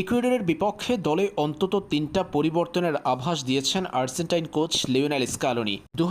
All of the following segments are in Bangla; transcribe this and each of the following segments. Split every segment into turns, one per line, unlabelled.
ইকুয়েডরের বিপক্ষে দলে অন্তত তিনটা পরিবর্তনের আভাস দিয়েছেন আর্জেন্টাইন কোচ লিওনেল স্কালোনি। দু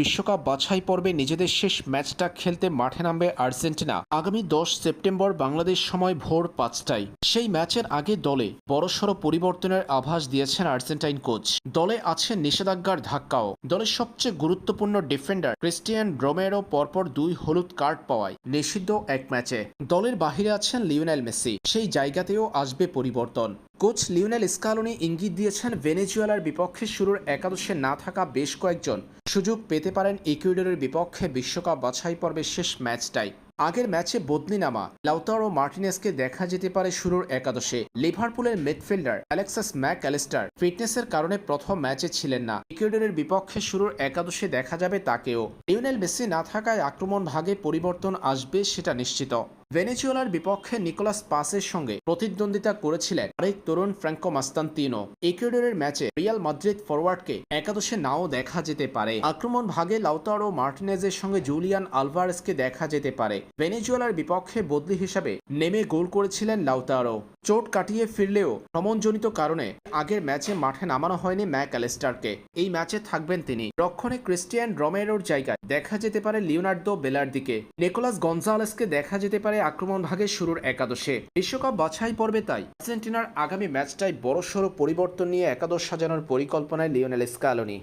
বিশ্বকাপ বাছাই পর্বে নিজেদের শেষ ম্যাচটা খেলতে মাঠে নামবে আর্জেন্টিনা। আগামী দশ সেপ্টেম্বর বাংলাদেশ সময় ভোর পাঁচটায়। সেই ম্যাচের আগে দলে বড়সড় পরিবর্তনের আভাস দিয়েছেন আর্জেন্টাইন কোচ। দলে আছে নিষেধাজ্ঞার ধাক্কাও। দলের সবচেয়ে গুরুত্বপূর্ণ ডিফেন্ডার ক্রিস্টিয়ান ব্রোমেরো পরপর দুই হলুদ কার্ড পাওয়ায় নিষিদ্ধ এক ম্যাচে। দলের বাহিরে আছেন লিওনেল মেসি। সেই জায়গাতেও আসবে পরিবর্তন। কোচ লিওনেল স্কালোনি ইঙ্গিত দিয়েছেন ভেনেজুয়েলার বিপক্ষে শুরুর একাদশে না থাকা বেশ কয়েকজন। সুযোগ পেতে পারেন ইকুয়েডরের বিপক্ষে বিশ্বকাপ বাছাই পর্বের শেষ ম্যাচটাই। আগের ম্যাচে বদলি নামা লাউতার ও মার্টিনেসকে দেখা যেতে পারে শুরুর একাদশে। লিভারপুলের মিডফিল্ডার অ্যালেক্সাস ম্যাক অ্যালিস্টার ফিটনেসের কারণে প্রথম ম্যাচে ছিলেন না। ইকুয়েডরের বিপক্ষে শুরুর একাদশে দেখা যাবে তাকেও। লিওনেল মেসি না থাকায় আক্রমণ ভাগে পরিবর্তন আসবে সেটা নিশ্চিত। ভেনেজুয়েলার বিপক্ষে নিকোলাস পাসের সঙ্গে প্রতিদ্বন্দ্বিতা করেছিলেন আরেক তরুণ ফ্র্যাঙ্কো মাস্তান্তিনো। ইকুয়েডরের ম্যাচে রিয়াল মাদ্রিদ ফরওয়ার্ডকে একাদশে নাও দেখা যেতে পারে। আক্রমণ ভাগে লাউতারো মার্টিনেজের সঙ্গে জুলিয়ান আলভারেসকে দেখা যেতে পারে। ভেনেজুয়েলার বিপক্ষে বদলি হিসাবে নেমে গোল করেছিলেন লাউতারো। চোট কাটিয়ে ফিরলেও ভ্রমণজনিত কারণে আগের ম্যাচে মাঠে নামানো হয়নি ম্যাক অ্যালেস্টারকে এই ম্যাচে থাকবেন তিনি। রক্ষণে ক্রিস্টিয়ান রমেরোর জায়গায় দেখা যেতে পারে লিওনার্দো বেলার্দিকে। নিকোলাস গঞ্জালেসকে দেখা যেতে পারে আক্রমণ ভাগে শুরুর একাদশে। বিশ্বকাপ বাছাই পর্বে তাই আর্জেন্টিনার আগামী ম্যাচটায় বড়সড় পরিবর্তন নিয়ে একাদশ সাজানোর পরিকল্পনায় লিওনেল স্কালোনি।